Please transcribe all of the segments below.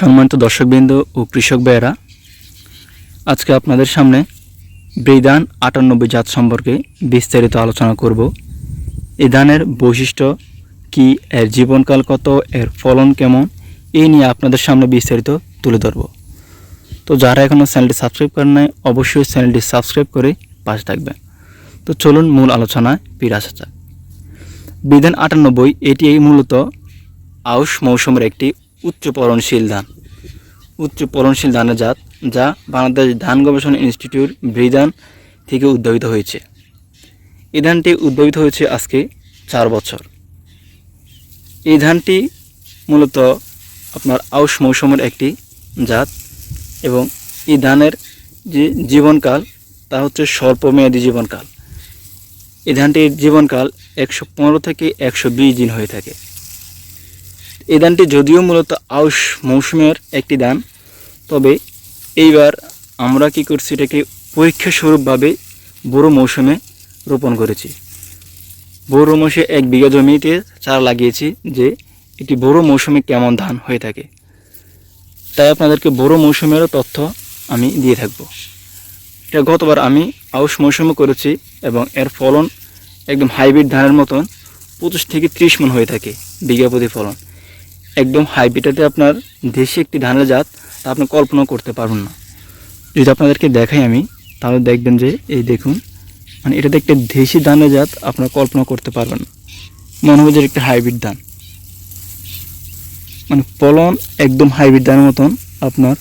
সম্মানিত দর্শকবৃন্দ ও কৃষক ভাইয়েরা, আজকে আপনাদের সামনে ব্রিদান আটানব্বই জাত সম্পর্কে বিস্তারিত আলোচনা করব। এই ধানের বৈশিষ্ট্য কি, এর জীবনকাল কত, এর ফলন কেমন এই নিয়ে আপনাদের সামনে বিস্তারিত তুলে ধরব। তো যারা এখনও চ্যানেলটি সাবস্ক্রাইব করেন নাই, অবশ্যই চ্যানেলটি সাবস্ক্রাইব করে পাশে থাকবেন। তো চলুন মূল আলোচনায় ফিরে আসা যাক। বিধান আটানব্বই, এটি মূলত আউশ মৌসুমের একটি উচ্চ ফলনশীল ধান। উচ্চ ফলনশীল ধানের জাত যা বাংলাদেশ ধান গবেষণা ইনস্টিটিউট ব্রিধান থেকে উদ্ভাবিত হয়েছে। এই ধানটি উদ্ভাবিত হয়েছে আজকে চার বছর। এই ধানটি মূলত আপনার আউশ মৌসুমের একটি জাত এবং এই ধানের যে জীবনকাল তা হচ্ছে স্বল্পমেয়াদী জীবনকাল। এই ধানটির জীবনকাল একশো পনেরো থেকে একশো বিশ দিন হয়ে থাকে। এই ধানটি যদিও মূলত আউশ মৌসুমের একটি ধান, তবে এইবার আমরা কি করছি, এটাকে পরীক্ষা স্বরূপভাবে বড় মৌসুমে রোপণ করেছি। বড় মৌসুমে এক বিঘা জমিতে চারা লাগিয়েছি যে এটি বড় মৌসুমে কেমন ধান হয়ে থাকে। তাই আপনাদেরকে বড় মৌসুমেরও তথ্য আমি দিয়ে থাকব। এটা গতবার আমি আউশ মৌসুমে করেছি এবং এর ফলন একদম হাইব্রিড ধানের মতন পঁচিশ থেকে ত্রিশ মন হয়ে থাকে বিঘা প্রতি ফলন। একদম হাইব্রিডটাতে আপনার দেশি একটি ধানের জাত, তা আপনি কল্পনা করতে পারবেন না। যদি আপনাদেরকে দেখাই আমি, তাহলে দেখবেন যে, এই দেখুন মানে এটাতে একটা দেশি ধানের জাত আপনার কল্পনা করতে পারবেন না। মনে হবে যে একটা হাইব্রিড ধান। মানে ফলন একদম হাইব্রিড ধানের মতন আপনার।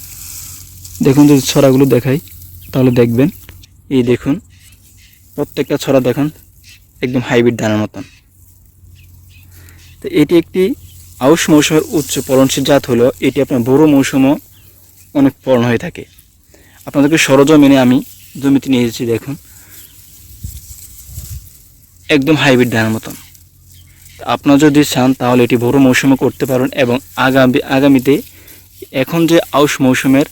দেখুন যদি ছড়াগুলো দেখাই, তাহলে দেখবেন, এই দেখুন, প্রত্যেকটা ছড়া দেখুন, একদম হাইব্রিড ধানের মতন। তো এটি একটি আউশ মৌসুমের উচ্চ ফলনশীল জাত হলো এটি আপনার বড় মৌসুমও অনেক ফলন হয়ে থাকে। আপনাদেরকে সরজমিনে আমি জমিতে নিয়ে এসেছি, দেখুন। একদম হাইব্রিড ধানের মতন। আপনারা যদি চান তাহলে এটি বড় মৌসুমে করতে পারেন এবং আগামী, আগামীতে এখন যে আউশ মৌসুমের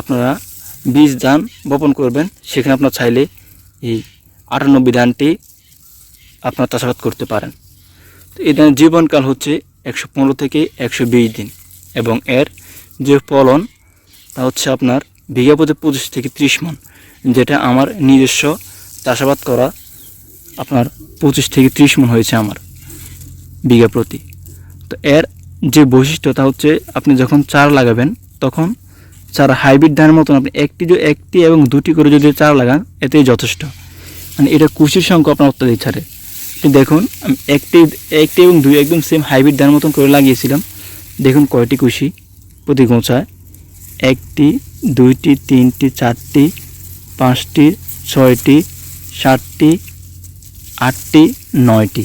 আপনারা বীজ, ধান বপন করবেন, সেখানে আপনার চাইলে এই আটানব্বই ধানটি আপনার চাষাবাদ করতে পারেন। তো এই ধানের জীবনকাল হচ্ছে একশো পনেরো থেকে একশো বিশ দিন। এবং এর যে ফলন, তা হচ্ছে আপনার বিঘা প্রতি পঁচিশ থেকে ত্রিশ মন, যেটা আমার নিজস্ব চাষাবাদ করা আপনার পঁচিশ থেকে ত্রিশ মন হয়েছে আমার বিঘা প্রতি। তো এর যে বৈশিষ্ট্য, তা হচ্ছে আপনি যখন চার লাগাবেন, তখন চার হাইব্রিড ধানের মতন আপনি একটি একটি এবং দুটি করে যদি চার লাগান, এতেই যথেষ্ট। মানে এটা কুশির সংখ্যা আপনার অত্যাধিক ছাড়ে। দেখুন একটি একটি এবং দুই একদম সেম হাইব্রিড ধানের মতন করে লাগিয়েছিলাম। দেখুন কয়টি কুশি প্রতি গোছায় একটি, দুইটি, তিনটি, চারটি, পাঁচটি, ছয়টি, সাতটি, আটটি, নয়টি।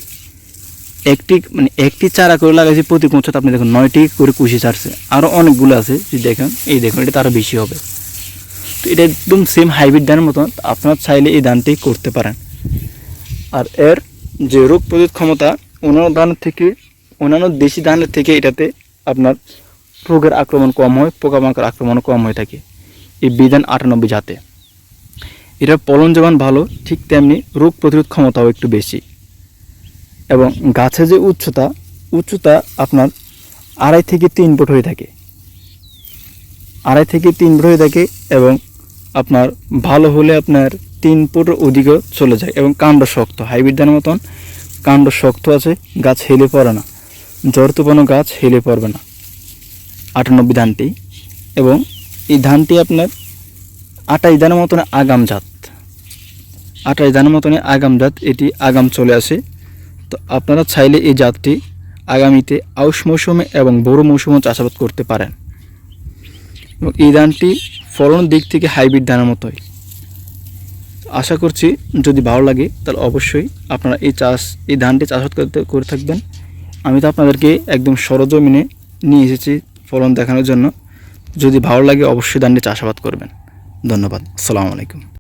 একটি মানে একটি চারা করে লাগাইছি প্রতি গোছাতে আপনি দেখুন নয়টি করে কুশি ছাড়ছে। আরও অনেকগুলো আছে, যদি দেখেন, এই দেখুন, এটা তারও বেশি হবে। তো এটা একদম সেম হাইব্রিড ধানের মতন আপনার চাইলে এই ধানটি করতে পারেন। আর এর যে রোগ প্রতিরোধ ক্ষমতা অন্যান্য ধানের থেকে, অন্যান্য দেশি ধানের থেকে এটাতে আপনার রোগের আক্রমণ কম হয়, পোকামাকড় আক্রমণ কম হয়ে থাকে। এই বিধান আটানব্বই জাতে। এটার ফলন যেমন ভালো, ঠিক তেমনি রোগ প্রতিরোধ ক্ষমতাও একটু বেশি। এবং গাছের যে উচ্চতা উচ্চতা আপনার আড়াই থেকে তিন ফুট হয়ে থাকে। আড়াই থেকে তিন ফুট হয়ে থাকে এবং আপনার ভালো হলে আপনার তিন ফুটের অধিকও চলে যায় এবং কাণ্ড শক্ত হাইব্রিড ধানের মতন কাণ্ড শক্ত আছে, গাছ হেলে পড়ে না। জ্বর তুপানো গাছ হেলে পড়বে না। আটানব্বই ধানটি এবং এই ধানটি আপনার আটাইশ ধানের মতন আগাম জাত। আটাইশ ধানের মতন আগাম জাত, এটি আগাম চলে আসে। তো আপনারা চাইলে এই জাতটি আগামীতে আউশ মৌসুমে এবং বড় মৌসুমে চাষাবাদ করতে পারেন। এবং এই ধানটি ফলনের দিক থেকে হাইব্রিড ধানের মতোই। আশা করছি যদি ভালো লাগে, তাহলে অবশ্যই আপনারা এই চাষ, এই ধানটি চাষাবাদ করতে, করে থাকবেন। আমি তো আপনাদেরকে একদম সরজমিনে নিয়ে এসেছি ফলন দেখানোর জন্য। যদি ভালো লাগে, অবশ্যই ধানটি চাষাবাদ করবেন। ধন্যবাদ। আসসালামু আলাইকুম।